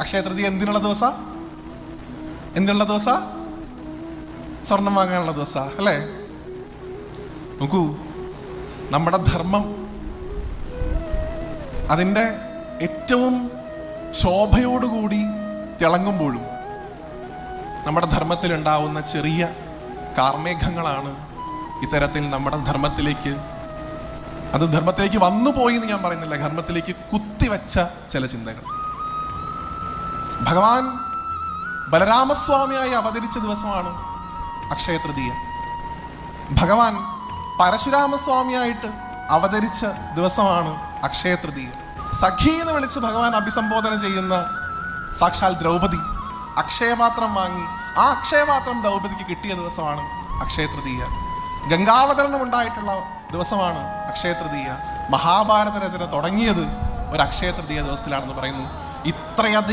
അക്ഷയ തൃതീയ എന്തിനുള്ള ദിവസ? എന്തിനുള്ള ദിവസ? സ്വർണം വാങ്ങാനുള്ള ദിവസ അല്ലേ? നോക്കൂ നമ്മുടെ ധർമ്മം അതിന്റെ ഏറ്റവും ശോഭയോടുകൂടി തിളങ്ങുമ്പോഴും നമ്മുടെ ധർമ്മത്തിലുണ്ടാവുന്ന ചെറിയ കാർമേഘങ്ങളാണ് ഇത്തരത്തിൽ നമ്മുടെ ധർമ്മത്തിലേക്ക് അത് ധർമ്മത്തിലേക്ക് വന്നു പോയി എന്ന് ഞാൻ പറയുന്നില്ല ധർമ്മത്തിലേക്ക് കുത്തിവെച്ച ചില ചിന്തകൾ. ഭഗവാൻ ബലരാമസ്വാമിയായി അവതരിച്ച ദിവസമാണ് അക്ഷയ തൃതീയ. ഭഗവാൻ പരശുരാമസ്വാമിയായിട്ട് അവതരിച്ച ദിവസമാണ് അക്ഷയ തൃതീയ. സഖി എന്ന് വിളിച്ച് ഭഗവാൻ അഭിസംബോധന ചെയ്യുന്ന സാക്ഷാൽ ദ്രൗപദി അക്ഷയപാത്രം വാങ്ങി ആ അക്ഷയപാത്രം ദ്രൗപദിക്ക് കിട്ടിയ ദിവസമാണ് അക്ഷയ തൃതീയ. ഗംഗാവതരണം ഉണ്ടായിട്ടുള്ള ദിവസമാണ് അക്ഷയ തൃതീയ. മഹാഭാരത രചന തുടങ്ങിയത് ഒരു അക്ഷയ തൃതീയ ദിവസത്തിലാണെന്ന് പറയുന്നു. ഇത്രയധികം